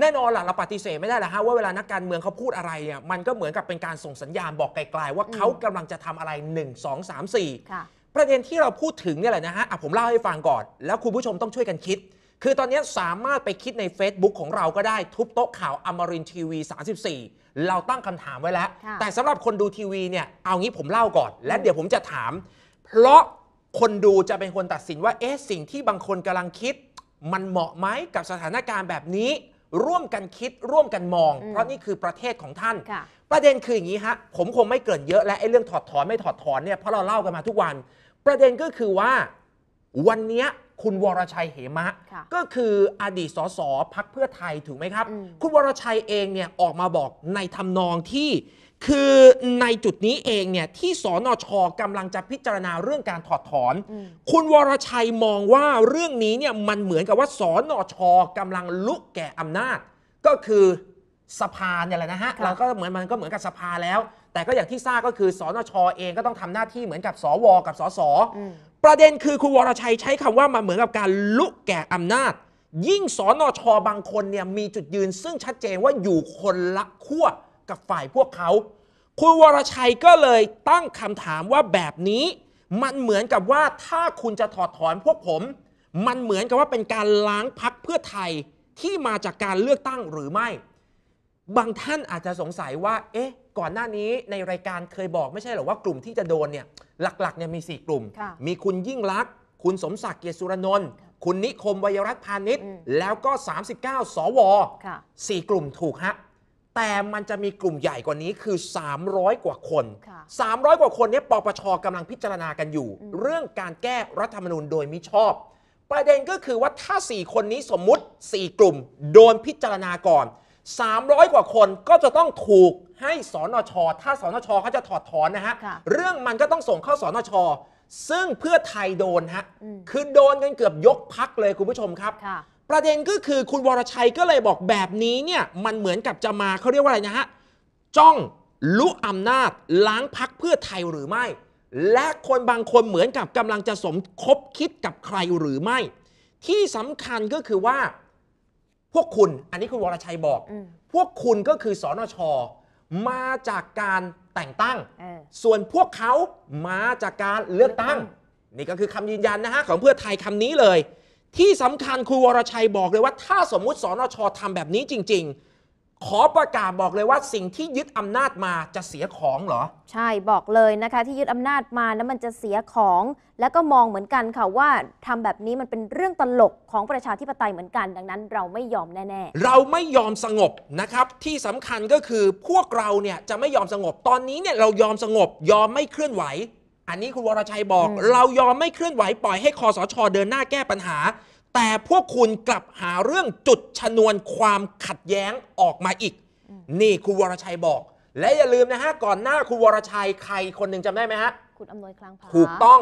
แน่นอนล่ะเราปฏิเสธไม่ได้แหละฮะว่าเวลานักการเมืองเขาพูดอะไรเนี่ยมันก็เหมือนกับเป็นการส่งสัญญาณบอกไกลๆว่าเขากำลังจะทำอะไร 1 2 3 4ค่ะประเด็นที่เราพูดถึงเนี่ยแหละนะฮะอะผมเล่าให้ฟังก่อน แล้วคุณผู้ชมต้องช่วยกันคิด คือตอนนี้สามารถไปคิดใน Facebook ของเราก็ได้ทุบโต๊ะข่าวอมรินทีวี 34 เราตั้งคำถามไว้แล้วค่ะแต่สำหรับคนดูทีวีเนี่ยเอางี้ผมเล่าก่อน และเดี๋ยวผมจะถาม เพราะคนดูจะเป็นคนตัดสินว่าเอ๊ะสิ่งที่บางคนกำลังคิด มันเหมาะไหมกับสถานการณ์แบบนี้ ร่วมกันคิดร่วมกันมองอืมเพราะนี่คือประเทศของท่าน ค่ะประเด็นคืออย่างนี้ฮะผมคงไม่เกรินเยอะและไอ้เรื่องถอดถอนไม่ถอดถอนเนี่ยเพราะเราเล่ากันมาทุกวัน ประเด็นก็คือว่า วันเนี้ยคุณวรชัยเหมะ ค่ะก็คืออดีตสสพักเพื่อไทยถูกไหมครับ อืม คุณวรชัยเองเนี่ยออกมาบอกในทำนองที่ คือในจุดนี้เองเนี่ยที่สนชกำลังจะพิจารณาเรื่องการถอดถอนอืมคุณวรชัยมองว่าเรื่องนี้เนี่ยมันเหมือนกับว่าสนชกำลังลุกแก่อำนาจ ก็คือสภาเนี่ยแหละนะฮะค่ะเราก็เหมือนมันก็เหมือนกับสภาแล้ว แต่ก็อย่างที่ทราบก็คือสนชเองก็ต้องทำหน้าที่เหมือนกับสวกับสสอืมประเด็นคือคุณวรชัยใช้คำว่ามันเหมือนกับการลุกแก่อำนาจ ยิ่งสนชบางคนเนี่ยมีจุดยืนซึ่งชัดเจนว่าอยู่คนละขั้ว กับฝ่ายพวกเขา คุณวรชัยก็เลยตั้งคำถามว่าแบบนี้ มันเหมือนกับว่าถ้าคุณจะถอดถอนพวกผม มันเหมือนกับว่าเป็นการล้างพักเพื่อไทยที่มาจากการเลือกตั้งหรือไม่ บางท่านอาจจะสงสัยว่า เอ๊ะ ก่อนหน้านี้ในรายการเคยบอกไม่ใช่เหรอว่ากลุ่มที่จะโดนเนี่ยหลักๆเนี่ยมี 4 กลุ่มค่ะมีคุณยิ่งลักษณ์คุณสมศักดิ์เกียรติสุรนนท์คุณนิคมวัยรัตน์พาณิชย์อืมแล้วก็ 39 สวค่ะ4กลุ่มถูกฮะ แต่มันจะมีกลุ่มใหญ่กว่านี้คือ 300 กว่าคน ค่ะ300 กว่าคนเนี้ปปชกำลังพิจารณากันอยู่ อืม เรื่องการแก้รัฐธรรมนูญโดยมิชอบ ประเด็นก็คือว่าถ้า 4 คนนี้สมมุติ 4 กลุ่มโดนพิจารณาก่อน 300 กว่าคนก็จะต้องถูกให้สนช ถ้าสนชเขาจะถอดถอนนะฮะ ค่ะ เรื่องมันก็ต้องส่งเข้าสนช ซึ่งเพื่อไทยโดนฮะ อืมคือโดนกันเกือบยกพักเลยคุณผู้ชมครับ ค่ะ ประเด็นก็คือคุณวรชัยก็เลยบอกแบบนี้เนี่ยมันเหมือนกับจะมาเขาเรียกว่าอะไรนะฮะจ้องลุอำนาจล้างพักเพื่อไทยหรือไม่ และคนบางคนเหมือนกับกำลังจะสมคบคิดกับใครหรือไม่ ที่สำคัญก็คือว่า พวกคุณอันนี้คุณวรชัยบอกอืมพวกคุณก็คือสอนชมาจากการแต่งตั้งเออส่วนพวกเขามาจากการเลือกตั้งเลือกตั้นี่ก็คือคำยืนยันนะฮะของเพื่อไทยคำนี้เลย ที่สำคัญคุณวรชัยบอกเลยว่า ถ้าสมมุติสนชทำแบบนี้จริง ๆ ขอประกาศบอกเลยว่าสิ่งที่ยึดอำนาจมาจะเสียของเหรอ ใช่บอกเลยนะคะที่ยึดอำนาจมาแล้วมันจะเสียของ แล้วก็มองเหมือนกันค่ะว่าทำแบบนี้มันเป็นเรื่องตลกของประชาธิปไตยเหมือนกัน ดังนั้นเราไม่ยอมแน่เราไม่ยอมสงบนะครับ ที่สำคัญก็คือพวกเราเนี่ยจะไม่ยอมสงบตอนนี้เนี่ยเรายอมสงบยอมไม่เคลื่อนไหว อันนี้คุณวรชัยบอกอืมเรายอมไม่เคลื่อนไหวปล่อยให้คอสชเดินหน้าแก้ปัญหา แต่พวกคุณกลับหาเรื่องจุดชนวนความขัดแย้งออกมาอีก นี่คุณวรชัยบอก และอย่าลืมนะฮะก่อนหน้าคุณวรชัยใครคนหนึ่งจำได้ไหมฮะๆคุณอำนวยคลังผาถูกต้อง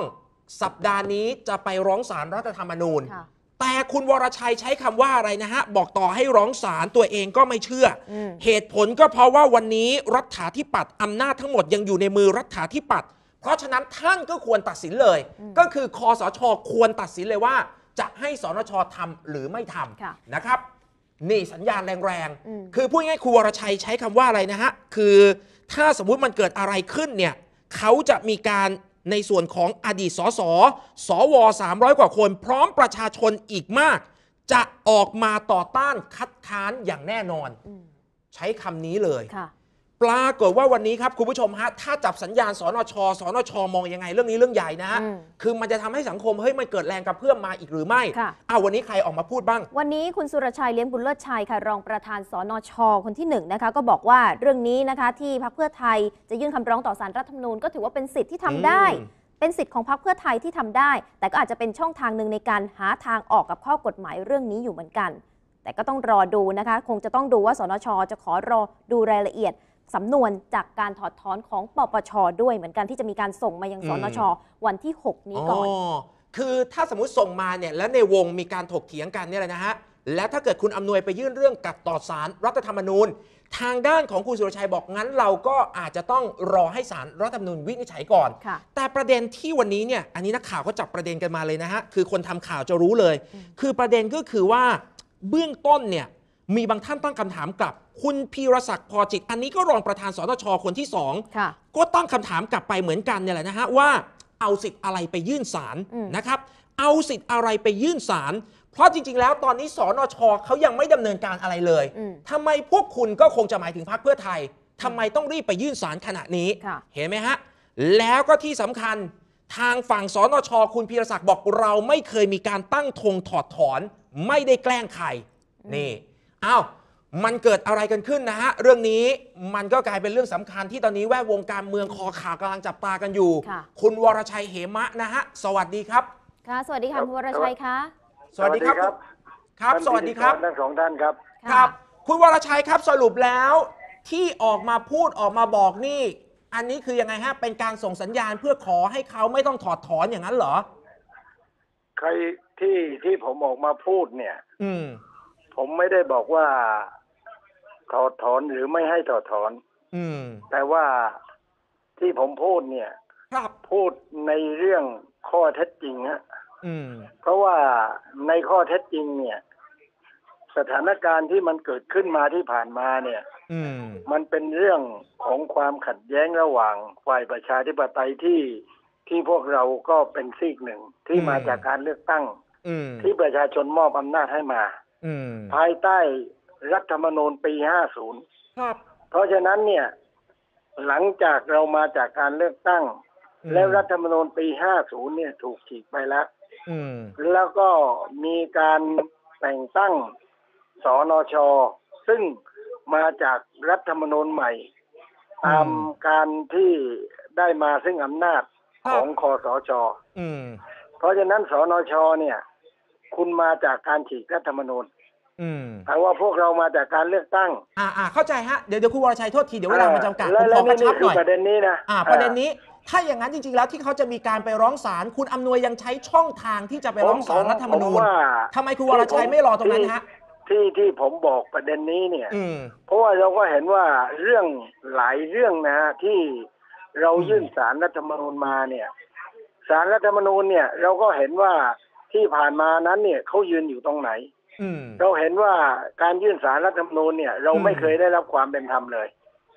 สัปดาห์นี้จะไปร้องศาลรัฐธรรมนูญ ค่ะ แต่คุณวรชัยใช้คำว่าอะไรนะฮะ บอกต่อให้ร้องศาลตัวเองก็ไม่เชื่ออม เหตุผลก็เพราะว่าวันนี้รัฐาธิปัตย์อำนาจทั้งหมดยังอยู่ในมือรัฐาธิปัตย์ เพราะฉะนั้นท่านก็ควรตัดสินเลย ก็คือคอสชควรตัดสินเลยว่า จะให้สนชทำหรือไม่ทค่ะำนะครับ นี่สัญญาณแรงอืมๆคือพูดง่ายๆครูวรชัยใช้คำว่าอะไรนะฮะ คือถ้าสมมุติมันเกิดอะไรขึ้นเนี่ยเขาจะมีการในส่วนของอดีตสสสว 300 กว่าคน พร้อมประชาชนอีกมาก จะออกมาต่อต้านคัดค้านอย่างแน่นอนอืมใช้คำนี้เลยค่ะ ปรากฏว่าวันนี้ครับคุณผู้ชมฮะถ้าจับสัญญาณสนชสนชมองยังไง เรื่องนี้เรื่องใหญ่นะฮะอืมคือมันจะทำให้สังคมเฮ้ยมันเกิดแรงกระเพื่อมมาอีกหรือไม่ค่ะ อ้าววันนี้ใครออกมาพูดบ้าง วันนี้คุณสุรชัยเลี้ยงบุญเลิศชัยค่ะรองประธานสนช คนที่หนึ่งนะคะก็บอกว่าเรื่องนี้นะคะที่พรรคเพื่อไทยจะยื่นคำร้องต่อสารรัฐธรรมนูญก็ถือว่าเป็นสิทธิ์ที่ทำได้ อืม เป็นสิทธิ์ของพรรคเพื่อไทยที่ทำได้ แต่ก็อาจจะเป็นช่องทางหนึ่งในการหาทางออกกับข้อกฎหมายเรื่องนี้อยู่เหมือนกัน แต่ก็ต้องรอดูนะคะ คงจะต้องดูว่าสนช จะขอรอดูรายละเอียด สำนวนจากการถอดถอนของปปชด้วยเหมือนกันที่จะมีการส่งมายังสนชวันที่ 6 นี้ก่อน คือถ้าสมมติส่งมาเนี่ยแล้วในวงมีการถกเถียงกันเนี่ยแหละนะฮะ แล้วถ้าเกิดคุณอำนวยไปยื่นเรื่องกลับต่อสารรัฐธรรมนูญ ทางด้านของคุณสุรชัยบอกงั้นเราก็อาจจะต้องรอให้สารรัฐธรรมนูญวินิจฉัยก่อนค่ะแต่ประเด็นที่วันนี้เนี่ยอันนี้นักข่าวเขาจับประเด็นกันมาเลยนะฮะคือคนทำข่าวจะรู้เลย คือประเด็นก็คือว่าเบื้องต้นเนี่ย มีบางท่านตั้งคำถามกลับ คุณพีรศักดิ์พอจิต อันนี้ก็รองประธานสนชคนที่สองค่ะ ก็ตั้งคำถามกลับไปเหมือนกันเนี่ยแหละนะฮะว่าเอาสิทธิ์อะไรไปยื่นศาลอืม นะครับ เอาสิทธิ์อะไรไปยื่นศาลเพราะจริง ๆ แล้วตอนนี้สนชเขายังไม่ดำเนินการอะไรเลย อืม ทำไมพวกคุณก็คงจะหมายถึงพรรคเพื่อไทย ทำไมต้องรีบไปยื่นศาลขณะนี้ ค่ะ เห็นไหมฮะ แล้วก็ที่สำคัญทางฝั่งสนช คุณพีรศักดิ์บอกเราไม่เคยมีการตั้งธงถอดถอน ไม่ได้แกล้งใคร นี่ อ้าวมันเกิดอะไรกันขึ้นนะฮะ เรื่องนี้มันก็กลายเป็นเรื่องสำคัญที่ตอนนี้แวดวงการเมืองคอข่าวกำลังจับตากันอยู่ค่ะคุณวรชัยเหมะนะฮะ สวัสดีครับ ค่ะ สวัสดีค่ะคุณวรชัยคะ สวัสดีครับ ครับ สวัสดีครับทั้งสองท่านครับะครับ คุณวรชัยครับสรุปแล้วที่ออกมาพูดออกมาบอกนี่ อันนี้คือยังไงฮะ เป็นการส่งสัญญาณเพื่อขอให้เขาไม่ต้องถอดถอนอย่างนั้นเหรอ ใครที่ที่ผมออกมาพูดเนี่ย อืม ผมไม่ได้บอกว่า ถอดถอนหรือไม่ให้ถอดถอน อืม แต่ว่าที่ผมพูดเนี่ย ครับพูดในเรื่องข้อเท็จจริงฮะอืม เพราะว่าในข้อเท็จจริงเนี่ย สถานการณ์ที่มันเกิดขึ้นมาที่ผ่านมาเนี่ย อืม มันเป็นเรื่องของความขัดแย้งระหว่างฝ่ายประชาธิปไตยที่ที่พวกเราก็เป็นซีกหนึ่งที่อืม มาจากการเลือกตั้ง อืม ที่ประชาชนมอบอำนาจให้มาอืม ภายใต้รัฐธรรมนูญปี 50 ครับ เพราะฉะนั้นเนี่ย หลังจากเรามาจากการเลือกตั้งอืมแล้วรัฐธรรมนูญปี 50 เนี่ยถูกฉีกไปแล้วอืมแล้วก็มีการแต่งตั้งสนช ซึ่งมาจากรัฐธรรมนูญใหม่ตามการที่ได้มาซึ่งอำนาจของคอสชอืมเพราะฉะนั้นสนช เนี่ย คุณมาจากการฉีกรัฐธรรมนูญอืมแต่ว่าพวกเรามาจากการเลือกตั้งอ่าอ่าเข้าใจฮะเดี๋ยวเดี๋ยวคุณวรชัยโทษทีเดี๋ยวเวลามันจำกัดผและมขและอกระนี่ชับหคือน่อยประเด็นนี้นะอ่าประเด็นนี้ถ้าอย่างนั้นจริงๆ แล้วที่เขาจะมีการไปร้องศาลคุณอำนวยยังใช้ช่องทางที่จะไปร้องศาลรัฐธรรมนูญผว่าทำไมคุณวรชัยไม่รอตรงนั้นฮะที่ที่ผมบอกประเด็นนี้เนี่ยอืมเพราะว่าเราก็เห็นว่าเรื่องหลายเรื่องนะฮะที่เรายื่นสารรัฐธรรมนูญมาเนี่ยสารรัฐธรรมนูญเนี่ย เราก็เห็นว่า ที่ผ่านมานั้นเนี่ยเขายืนอยู่ตรงไหนอืมเราเห็นว่าการยื่นสารรัฐธรรมนูญเนี่ย เราไม่อืมเคยได้รับความเป็นธรรมเลย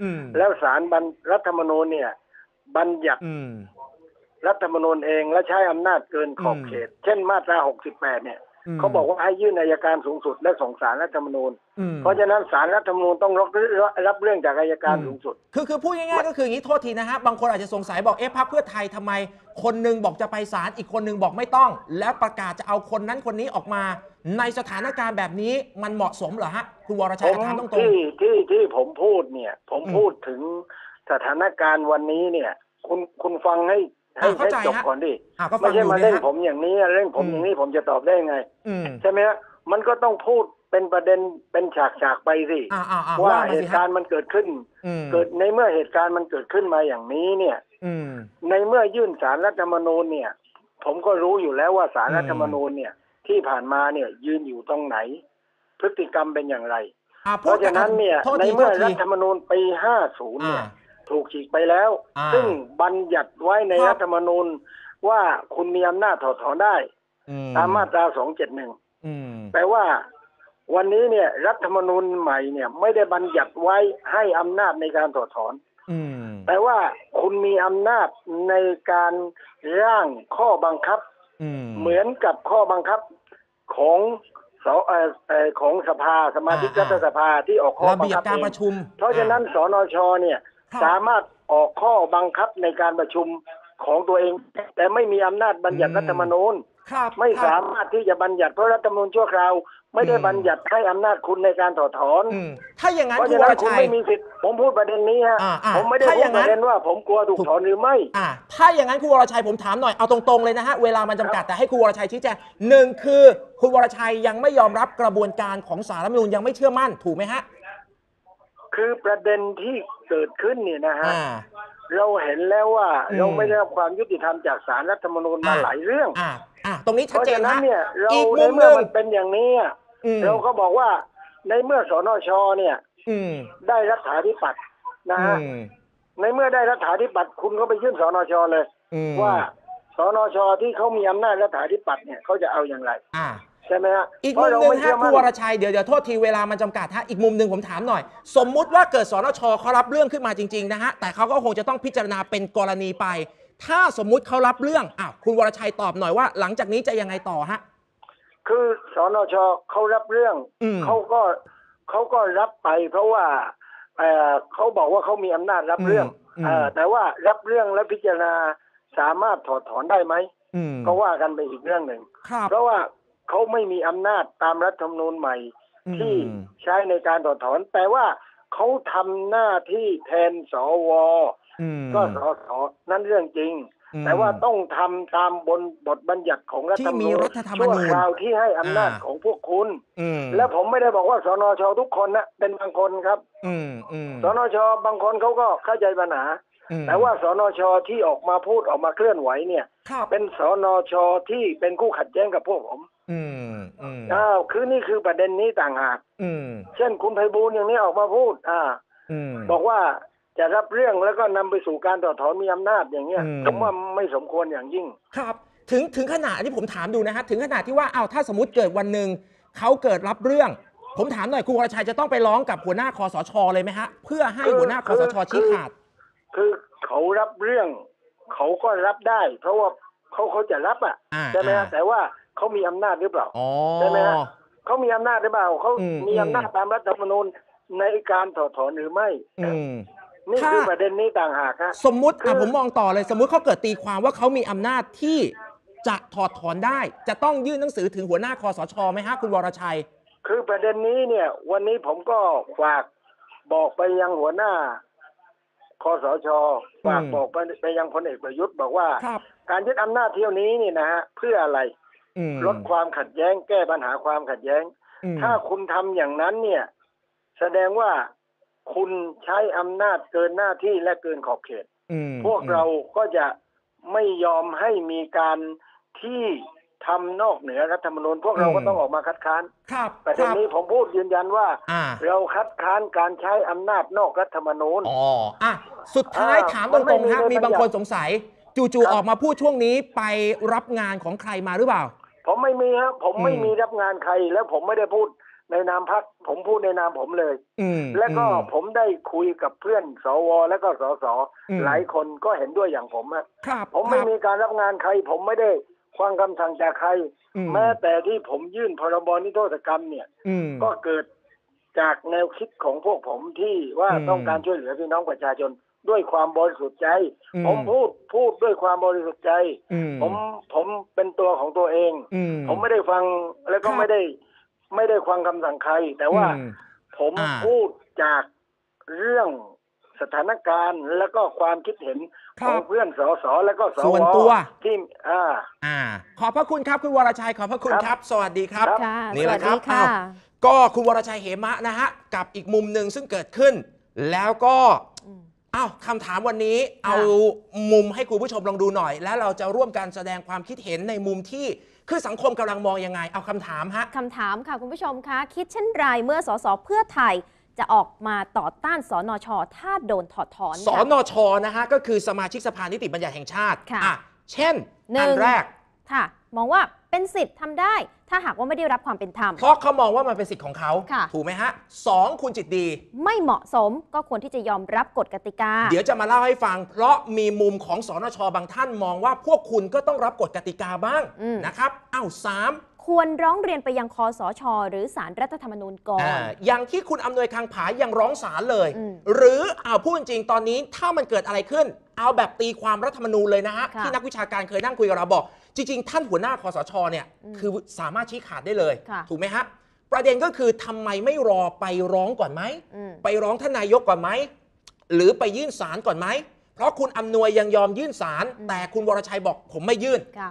อืมแล้วสารบัญรัฐธรรมนูญเนี่ย บัญญัติอืมรัฐธรรมนูญเองและใช้อำนาจเกินขอบอืมเขต เช่นมาตรา 68 เนี่ยม เขาบอกว่าให้ยื่นอัยการสูงสุดและส่งสารรัฐธรรมนูญอืมเพราะฉะนั้นสารรัฐธรรมนูญต้องรับรับเรื่องจากอัยการอืมสูงสุด คือคือพูดง่ายๆก็คืออย่างนี้โทษทีนะฮะบางคนอาจจะสงสัยบอกเอ๊ะพรรคเพื่อไทยทำไม คนหนึงบอกจะไปศาลอีกคนหนึงบอกไม่ต้อง แล้วประกาศจะเอาคนนั้นคนนี้ออกมา ในสถานการณ์แบบนี้มันเหมาะสมเหรอฮะคุณวรชัผยมถามตรงที่ที่ที่ผมพูดเนี่ยผมอืมพูดถึงสถานการณ์วันนี้เนี่ย คุณคุณฟังให้ ให้อ่าเข้าให้ใจจบฮะก่อนดิๆอะก็ฟัไม่งอใช่ยู่มาเนี่เล่ยนฮะ ผมอย่างนี้เล่นผมอืมอย่างนี้ผมจะตอบได้ยังไง อืมใช่ไหมฮะมันก็ต้องพูดเป็นประเด็นเป็นฉากฉากๆไปสิอ่าอ่าอ่าว่าว่ามาเหสิตุฮะการณ์มันเกิดขึ้น อืมเกิดในเมื่อเหตุการณ์มันเกิดขึ้นมาอย่างนี้เนี่ย อืม ในเมื่อยื่นสารรัฐธรรมนูญเนี่ย ผมก็รู้อยู่แล้วว่าสารอืมรัฐธรรมนูญเนี่ย ที่ผ่านมาเนี่ยยืนอยู่ตรงไหน พฤติกรรมเป็นอย่างไร อ่าเพพูดราะฉะนั้นเนี่ย โทษในทีโทเมื่อษรัทีฐธรรมนูญปี 50เนี่ยอ่า ถูกฉีกไปแล้ว อ่า ซึ่งบัญญัติไว้ในครับ รัฐธรรมนูญว่าคุณมีอำนาจถอดถอนได้ อืตามมาตรา 271 อืม แปลว่า วันนี้เนี่ย รัฐธรรมนูญใหม่เนี่ย ไม่ได้บัญญัติไว้ให้อำนาจในการถอดถอน อืมแปลว่าคุณมีอำนาจในการร่างข้อบังคับ อืม เหมือนกับข้อบังคับของสเอ่อเอ่อของสภาสมาชิกอ่ารัฐสภาที่ออกข้อระบังเบียบคับการเองประชุมเพราะฉะนั้นสนชเนี่ยครับ สามารถออกข้อบังคับในการประชุมของตัวเอง แต่ไม่มีอำนาจบัญญัติรัฐธรรมนูญครับไม่ครับสามารถที่จะบัญญัติเพราะรัฐธรรมนูญชั่วคราว ไม่ได้อืมบัญญัติให้อำนาจคุณในการถอดถอนอืมถ้าอย่างนั้นเพราะคุณฉะวนั้รนคุณชัยไม่มีสิทธิ์ผมพูดประเด็นนี้ฮะอ่าอ่าผมไม่ได้ถ้าพูอดย่างปนั้นระเด็นว่าผมกลัวถูกถอนหรือไม่อ่าถ้าอย่างนั้นคุณวรชัยผมถามหน่อยเอาตรงๆเลยนะฮะเวลามันจำกัดแต่ให้คุณวรชัยชี้แจงหนึ่งคือคุณวรชัยยังไม่ยอมรับกระบวนการของสารรัฐธรรมนูญยังไม่เชื่อมั่นถูกไหมฮะคือประเด็นที่ เกิดขึ้นเนี่ยนะฮะอ่า เราเห็นแล้วว่าอืม เราไม่ได้รับความยุติธรรมจากสารรัฐธรรมนูญมาอ่าหลายเรื่อง อ่าอ่าตรงนี้เพชัดราะเจนฉะนั้นนะเนี่ยเราอีกในมุมหเมื่อนึ่งมันเป็นอย่างนี้อะอืมเราก็บอกว่าในเมื่อสนชเนี่ยอืมได้รัฐาธิปัตย์นะฮะอืมในเมื่อได้รัฐาธิปัตย์คุณก็ไปยื่นสนชเลย อืมว่าสนชที่เขามีอำนาจรัฐาธิปัตย์เนี่ยเขาจะเอาอย่างไร อ่า ช่ไหมฮะอีกเพมุราะมเราหนึ่งไม่ฮะเชื่อคุมั่ณนวรชัยเดี๋ยวเดี๋ยวโทษทีเวลามันจำกัดฮะอีกมุมหนึ่งผมถามหน่อย สมมุติว่าเกิดสนชเขารับเรื่องขึ้นมาจริงๆนะฮะแต่เขาก็คงจะต้องพิจารณาเป็นกรณีไป ถ้าสมมุติเขารับเรื่องอ้าวคุณวรชัยตอบหน่อยว่า หลังจากนี้จะยังไงต่อฮะคือสนชเขารับเรื่องอืมเขาก็เขาก็รับไป เพราะว่าเอ่อเขาบอกว่าเขามีอำนาจรับเรื่องอืมเอ่อแต่ว่ารับเรื่องและพิจารณาสามารถถอดถอนได้ไหมอืมก็ว่ากันไปอีกเรื่องหนึ่งครับเพราะว่า เขาไม่มีอำนาจตามรัฐธรรมนูญใหม่ ที่อืมใช้ในการถอดถอน แต่ว่าเขาทำหน้าที่แทนสวอืมก็สสนั่นเรื่องจริงอืมแต่ว่าต้องทำตามบนบทบัญญัติของรัฐธรรมที่มีนูญรัฐธรรมนูญชั่วคราวที่ให้อำนาจอ่าของพวกคุณอืมและผมไม่ได้บอกว่าสนชทุกคนนะเป็นบางคนครับอืมอืมสนชบางคนเขาก็เข้าใจปัญหาอืมแต่ว่าสนชที่ออกมาพูดออกมาเคลื่อนไหวเนี่ยครับเป็นสนชที่เป็นคู่ขัดแย้งกับพวกผม อืมอืมอ้าวคือนี่คือประเด็นนี้ต่างหากอืม เช่นคุณไพบูลย์อย่างนี้ออกมาพูด อ่า อืม บอกว่าจะรับเรื่องแล้วก็นำไปสู่การต่อถอนมีอำนาจอย่างเงี้ยอืม ผมว่าไม่สมควรอย่างยิ่ง ครับถึงถึงขนาดอันนี้ผมถามดูนะฮะถึงขนาดที่ว่าเอาวถ้าสมมติเกิดวันหนึ่งเขาเกิดรับเรื่อง ผมถามหน่อยคุณวรชัยจะต้องไปร้องกับหัวหน้าคอสชเลยไหมฮะ เพื่อให้คือหัวหน้าคอสชคือชี้ขาด คือเขารับเรื่อง เขาก็รับได้ เพราะว่าเขาเขาจะรับอะอ่าใช่ไหมฮะอ่า แต่ว่า เขามีอำนาจหรือเปล่าอ๋อใช่ไหมฮะเขามีอำนาจหรือเปล่าเขาอืมมีอำนาจตามรัฐธรรมนูญในการถอดถอนหรือไม่อืมนี่ถ้าคือประเด็นนี้ต่างหากฮะสมมุติคือะอผมมองต่อเลยสมมุติเขาเกิดตีความว่าเขามีอำนาจที่จะถอดถอนได้ จะต้องยื่นหนังสือถึงหัวหน้าคอสชไหมฮะคุณวรชัย คือประเด็นนี้เนี่ย วันนี้ผมก็ฝากบอกไปยังหัวหน้าคอสชฝากอืมบอกไปไปยังพลเอกประยุทธ์บอกว่าครับการยึดอำนาจเที่ยวนี้นี่นะฮะเพื่ออะไรอืม ลดความขัดแย้ง แก้ปัญหาความขัดแย้งอืมถ้าคุณทำอย่างนั้นเนี่ย แสดงว่าคุณใช้อำนาจเกินหน้าที่และเกินขอบเขตอืมพวกเราก็จะไม่ยอมให้มีการที่ทำนอกเหนือรัฐธรรมนูญพวกเราก็ต้องออกมาคัดค้านครับประคเด็นรับนี้ผมพูดยืนยันว่าอ่า เราคัดค้านการใช้อำนาจนอกรัฐธรรมนูญอ๋ออะสุดท้ายอ่าถามมัตนไม่รงๆฮะมีมีในบางบัญญัติคนสงสัย จู่ครัๆบออกมาพูดช่วงนี้ไปรับงานของใครมาหรือเปล่า ผมไม่มีครับผมไม่อืมมีรับงานใคร แล้วผมไม่ได้พูดในนามพักผมพูดในนามผมเลยอืมแล้วก็อืมผมได้คุยกับเพื่อนสวแล้วก็สสอืมหลายคนก็เห็นด้วยอย่างผมอะครับผมไม่ครับมีการรับงานใคร ผมไม่ได้ฟังคำสั่งจากใครอืมแม้แต่ที่ผมยื่นพรบนิรโทษกรรมเนี่ยอืมก็เกิดจากแนวคิดของพวกผมที่ว่าอืมต้องการช่วยเหลือพี่น้องประชาชน ด้วยความบริสุทธิ์ใจอืมผมพูดพูดด้วยความบริสุทธิ์ใจอืมผมผมเป็นตัวของตัวเองอืมผมไม่ได้ฟังแล้วก็ครับไม่ได้ ไม่ได้ฟังคำสั่งใคร แต่ว่าอืมผมอ่าพูดจากเรื่องสถานการณ์แล้วก็ความคิดเห็นครัของบเพื่อนสสแล้วก็สส่ววนตัวที่อ่าอ่า ขอบพระคุณครับคุณวรชัยขอบพระคุณครับครับสวัสดีครับครับค่ะนี่แหละสวัสครับดีค่ะอ้าวก็คุณวรชัยเหมะนะฮะกับอีกมุมหนึ่งซึ่งเกิดขึ้น แล้วก็ อืมอ้าวคำถามวันนี้ค่ะเอามุมให้คุณผู้ชมลองดูหน่อย แล้วเราจะร่วมกันแสดงความคิดเห็นในมุมที่คือสังคมกำลังมองยังไง เอาคำถามฮะคำถามค่ะคุณผู้ชมคะคิดเช่นไรเมื่อสสเพื่อไทยจะออกมาต่อต้านสนช ถ้าโดนถอดถอนสค่ะนชนะฮะก็คือสมาชิกสภานิติบัญญัติแห่งชาติค่ะอะเช่นหนึ่อังนแรกค่ะ มองว่า เป็นสิทธิ์ทำได้ ถ้าหากว่าไม่ได้รับความเป็นธรรม เพราะเขามองว่ามันเป็นสิทธิ์ของเขา ค่ะ ถูกไหมฮะสองคุณจิตดี ไม่เหมาะสมก็ควรที่จะยอมรับกฎกติกา เดี๋ยวจะมาเล่าให้ฟัง เพราะมีมุมของสนชบางท่านมองว่าพวกคุณก็ต้องรับกฎกติกาบ้างอืม นะครับอ้าวสามควรร้องเรียนไปยังคอสช หรือสารรัฐธรรมนูญก่อน อ่าอย่างที่คุณอำนวยคังผายังร้องศาลเลย อืมหรือเอาพูดจริงๆตอนนี้ถ้ามันเกิดอะไรขึ้น เอาแบบตีความรัฐธรรมนูญเลยนะฮะค่ะ ที่นักวิชาการเคยนั่งคุยกับเราบอก จริงๆ ท่านหัวหน้าคอสชเนี่ยอืมคือสามารถชี้ขาดได้เลย ค่ะ ถูกไหมฮะ ประเด็นก็คือทำไมไม่รอไปร้องก่อนไหม อืม ไปร้องท่านนายกก่อนไหม หรือไปยื่นศาลก่อนไหม เพราะคุณอำนวยยังยอมยื่นศาลอืม แต่คุณวรชัยบอกผมไม่ยื่น ค่ะ